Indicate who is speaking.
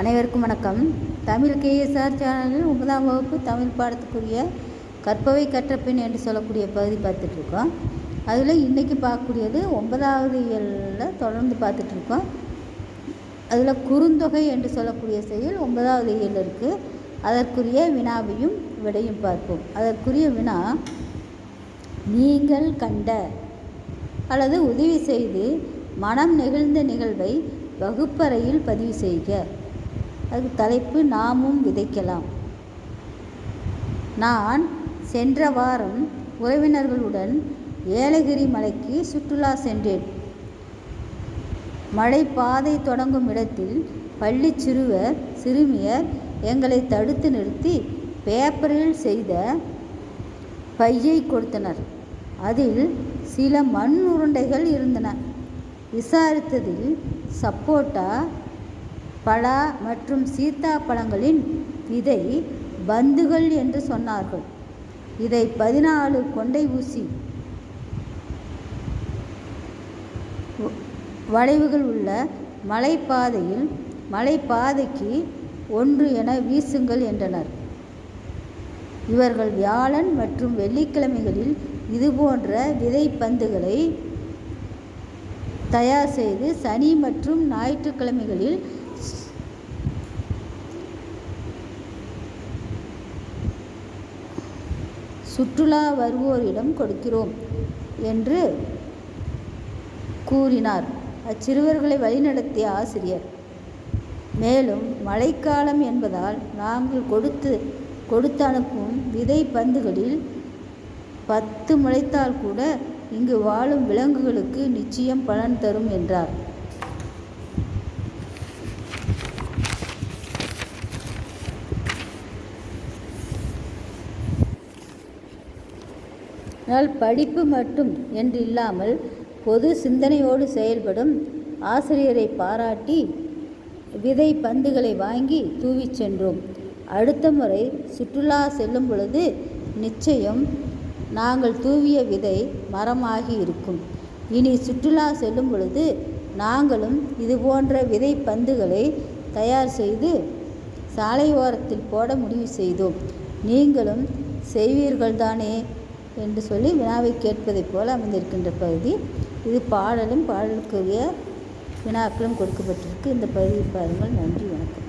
Speaker 1: அனைவருக்கும் வணக்கம். தமிழ் கேஎஸ்ஆர் சேனலில் ஒன்பதாம் வகுப்பு தமிழ் பாடத்துக்குரிய கற்பவை கற்றப்பின் என்று சொல்லக்கூடிய பகுதி பார்த்துட்ருக்கோம். அதில் இன்றைக்கி பார்க்கக்கூடியது ஒன்பதாவது இயலில் தொடர்ந்து பார்த்துட்ருக்கோம். அதில் குறுந்தொகை என்று சொல்லக்கூடிய செயல் ஒன்பதாவது இயல் இருக்குது அதற்குரிய வினாவையும் விடையும் பார்ப்போம். அதற்குரிய வினா நீங்கள் கண்ட அல்லது உதவி செய்து மனம் நெகிழ்ந்த நிகழ்வை வகுப்பறையில் பதிவு செய்க அதுக்கு தலைப்பு நாமும் விதைக்கலாம். நான் சென்ற வாரம் உறவினர்களுடன் ஏலகிரி மலைக்கு சுற்றுலா சென்றேன். மலை பாதை தொடங்கும் இடத்தில் பள்ளி சிறுவர் சிறுமியர் எங்களை தடுத்து நிறுத்தி பேப்பரில் செய்த பையை கொடுத்தனர். அதில் சில மண் உருண்டைகள் இருந்தன. விசாரித்ததில் சப்போட்டா பலா மற்றும் சீத்தா பழங்களின் விதை பந்துகள் என்று சொன்னார்கள். இதை பதினாலு கொண்டை ஊசி வளைவுகள் உள்ள மலைப்பாதையில் மலைப்பாதைக்கு ஒன்று என வீசுங்கள் என்றனர். இவர்கள் வியாழன் மற்றும் வெள்ளிக்கிழமைகளில் இதுபோன்ற விதைப்பந்துகளை தயார் செய்து சனி மற்றும் ஞாயிற்றுக்கிழமைகளில் சுற்றுலா வருவோரிடம் கொடுக்கிறோம் என்று கூறினார். அச்சிறுவர்களை வழிநடத்திய ஆசிரியர் மேலும் மழைக்காலம் என்பதால் நாங்கள் கொடுத்து கொடுத்து அனுப்பும் விதை பந்துகளில் பத்து முளைத்தால் கூட இங்கு வாழும் விலங்குகளுக்கு நிச்சயம் பலன் தரும் என்றார். ஆனால் படிப்பு மட்டும் என்று இல்லாமல் பொது சிந்தனையோடு செயல்படும் ஆசிரியரை பாராட்டி விதை பந்துகளை வாங்கி தூவிச் சென்றோம். அடுத்த முறை சுற்றுலா செல்லும் பொழுது நிச்சயம் நாங்கள் தூவிய விதை மரமாகி இருக்கும். இனி சுற்றுலா செல்லும் பொழுது நாங்களும் இதுபோன்ற விதை பந்துகளை தயார் செய்து சாலை ஓரத்தில் போட முடிவு செய்தோம். நீங்களும் செய்வீர்கள் தானே என்று சொல்லி வினாவை கேட்பதைப் போல அமைந்திருக்கின்ற பகுதி. இது பாடலும் பாடலுக்குரிய வினாக்களும் கொடுக்கப்பட்டிருக்கு. இந்த பகுதியை பாருங்கள். நன்றி வணக்கம்.